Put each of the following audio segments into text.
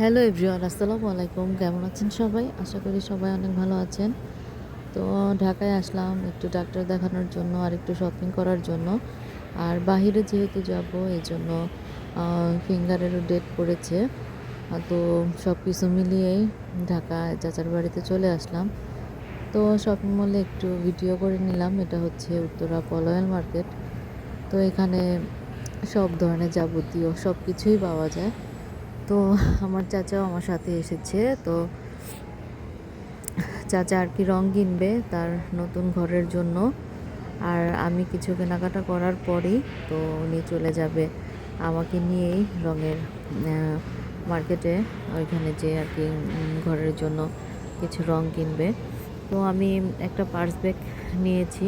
Hello everyone আসসালামু আলাইকুম কেমন আছেন সবাই? আশা করি সবাই অনেক ভালো আছেন। তো ঢাকায় আসলাম একটু ডাক্তার দেখানোর জন্য আর একটু শপিং করার জন্য। আর বাহিরে যেহেতু যাব এই জন্য ফিঙ্গারেরও ডেট পড়েছে। তো সব কিছু মিলিয়েই ঢাকা চাচার বাড়িতে চলে আসলাম। তো শপিং মলে একটু ভিডিও করে নিলাম। এটা হচ্ছে উত্তরা পলয়াল মার্কেট তো এখানে সব ধরনের যাবতীয় সব কিছুই পাওয়া যায়। তো আমার চাচাও আমার সাথে এসেছে, তো চাচা আর কি রং কিনবে তার নতুন ঘরের জন্য। আর আমি কিছু কেনাকাটা করার পরেই তো উনি চলে যাবে আমাকে নিয়েই রঙের মার্কেটে ওইখানে যে আর কি ঘরের জন্য কিছু রং কিনবে। তো আমি একটা পার্স ব্যাগ নিয়েছি।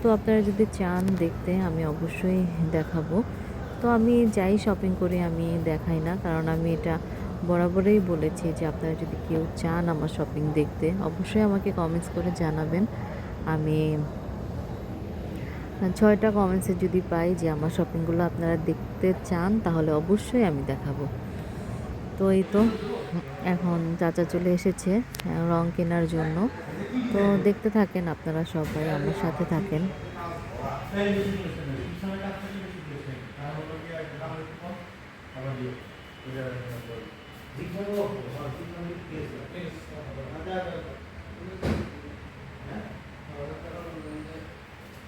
তো আপনারা যদি চান দেখতে আমি অবশ্যই দেখাবো। তো আমি যাই শপিং করি, আমি দেখাই না। কারণ আমি এটা বরাবরই বলেছি যে আপনারা যদি কেউ চান আমার শপিং দেখতে, অবশ্যই আমাকে কমেন্টস করে জানাবেন। আমি ছয়টা কমেন্টসে যদি পাই যে আমার শপিংগুলো আপনারা দেখতে চান, তাহলে অবশ্যই আমি দেখাবো। তো এই তো, এখন চাচা চলে এসেছে, রং কেনার জন্য। তো দেখতে থাকেন আপনারা সবাই, আমার সাথে থাকেন।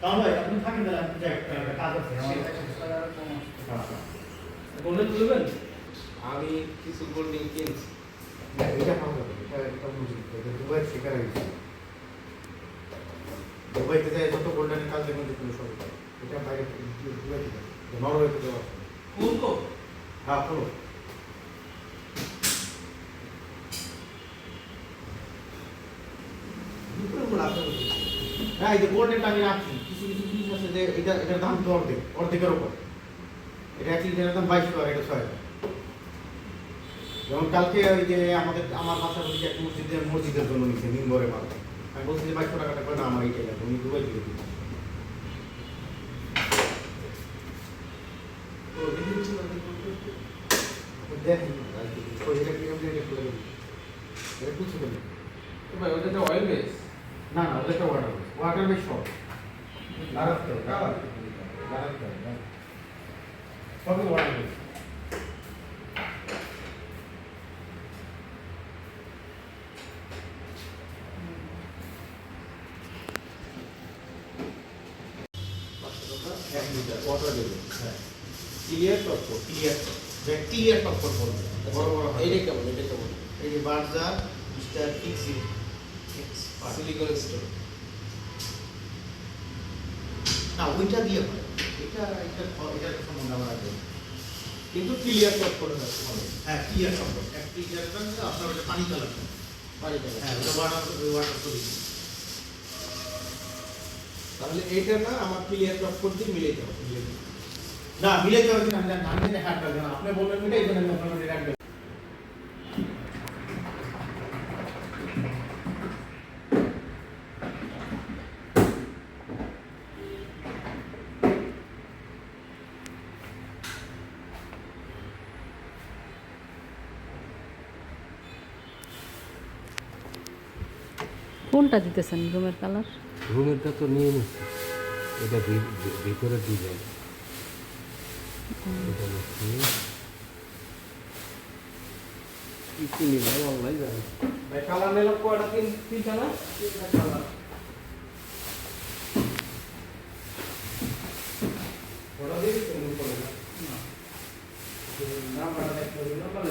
তাহলে আপনি থাকেন তাহলে আপনি কাজ আছে আমার আচ্ছা। গোল্ডেন তুলবেন? আমি কিছু গোল্ডেন কিনছি এটা যাবে এটা এটা বুঝি এটা দুবাই শেখার হয়েছে দুবাইতে যায় যত গোল্ডেনের কাজ দেখুন সব। এটা বাইরে থেকে দুবাই থেকে। নরওয়ে কোন তো হ্যাঁ এই যে গোল্ডেনটা আমি রাখছি। কিছু কিছু জিনিস আছে যে এটা, এটার দাম তো অর্ধেক, অর্ধেকের উপর। এটা এক লিটারের দাম বাইশ টাকা, এটা ছয় যেমন কালকে ওই যে আমাদের, আমার বাসার যে এক মসজিদের মসজিদের জন্য নিচ্ছে আমি বলছি যে বাইশশো টাকাটা করে না, আমার এইটাই লাগবে উনি দুবাই থেকে দিচ্ছে। দেখেন ওই এটা কীরকম দিয়ে এটা খুলে দেবেন। এটা কিছু দেবেন ভাই ওটা তো। অয়েল বেস না না ওদেরটা ওয়াটার বেস ওয়াটার বেস সব লাগাতে হবে লাগাতে হবে সবই ওয়াটার বেস এক লিটার ওয়াটার বেস হ্যাঁ ক্লিয়ার টপ ক্লিয়ার যে ক্লিয়ার টপ্পর বলবে বড় বড় এইটা কেমন? এটা কেমন? এই যে Berger mister fixit silicone store না ওইটা দিয়ে হয়। এটা এটা এটা সম্বন্ধে আমার আগে কিন্তু ক্লিয়ার টপ আছে হ্যাঁ ক্লিয়ার সম্পর্ক এক ক্লিয়ার আপনার ওটা পানি কালার পানি দেবে হ্যাঁ ওটা ওয়াটার ওয়াটার করি তাহলে এইটা না আমার ক্লিয়ার টপ কোট দিয়ে মিলে যাবে না মিলে যাবে কিনা আমি আমি জানি পারবে না। আপনি বললেন ওইটাই জন্য আমি আপনার মধ্যে রাখবেন কোনটা দিতেছেন রুমের কালার? রুমেরটা তো নিয়ে নিচ্ছি। এটা ভি- ভি- ভিতরের ডিজাইন এটা কি নিলাম অনলাইন জানি ভাই কালার নিলাম কয়টা তিন তিনটা না তিনটা কালার ওটা দিয়ে তুমি করে না নাম্বারটা দেখতে হবে নাম্বার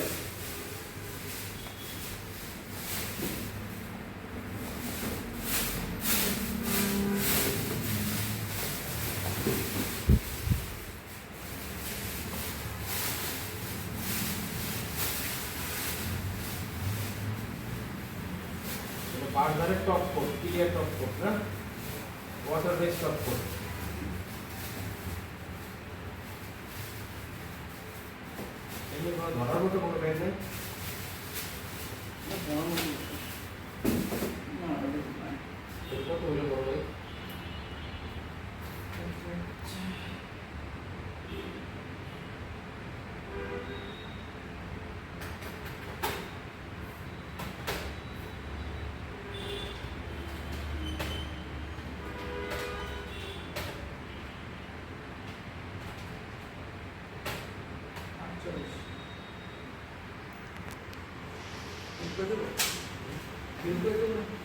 লেখ বার্জারের top coat clear top coat না ওয়াটার বেস টপ কোট ধরার মতো কোনো ব্যাগ নেই? Thank you.